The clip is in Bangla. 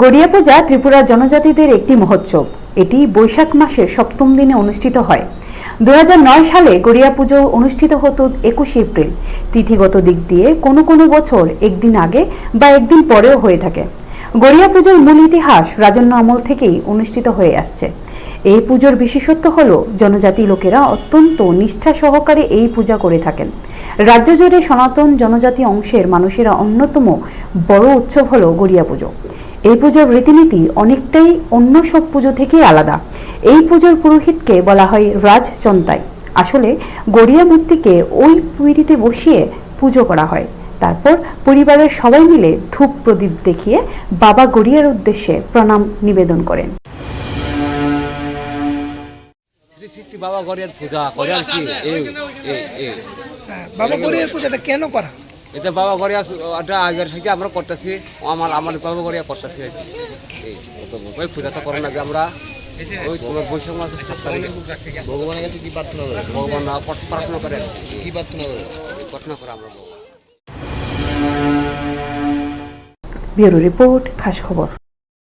গড়িয়া পূজা ত্রিপুরার জনজাতিদের একটি মহোৎসব। এটি বৈশাখ মাসের সপ্তম দিনে অনুষ্ঠিত হয়। দু হাজার নয় সালে গড়িয়া পুজো অনুষ্ঠিত হতো একুশে এপ্রিল। তিথিগত দিক দিয়ে কোনো কোনো বছর একদিন আগে বা একদিন পরেও হয়ে থাকে। গড়িয়া পুজোর মূল ইতিহাস রাজন্য আমল থেকেই অনুষ্ঠিত হয়ে আসছে। এই পুজোর বিশেষত্ব হল, জনজাতি লোকেরা অত্যন্ত নিষ্ঠা সহকারে এই পূজা করে থাকেন। রাজ্য জুড়ে সনাতন জনজাতি অংশের মানুষেরা অন্যতম বড় উৎসব হল গড়িয়া পুজো এই পুজোর রীতিনীতি অনেকটাই অন্য সব পুজো থেকে আলাদা। এই পুজোর পুরোহিতকে বলা হয় রাজচন্তাই। আসলে গড়িয়া মূর্তিকে ওই পিঁড়িতে বসিয়ে পুজো করা হয়। তারপর পরিবারের সবাই মিলে ধূপ প্রদীপ দেখিয়ে বাবা গড়িয়ার উদ্দেশ্যে প্রণাম নিবেদন করেন। বাবা গড়িয়ার পূজা করে আর কি এই এই এই। হ্যাঁ, বাবা গড়িয়ার পূজাটা কেন করা? এটা বাবা গড়িয়া এটা আগের থেকে আমরা করতেছি আমার আমার বাবা গড়িয়া করতেছি। এই ওই পূজাটা করার আগে আমরা ওই তোমার বৈশাখ মাসের সাত তারিখে ভগবানের কাছে কি প্রার্থনা করে? ভগবান না প্রার্থনা করেন। কি প্রার্থনা করে? প্রার্থনা করে আমরা ভগবান। ব্যুরো রিপোর্ট খাস খবর।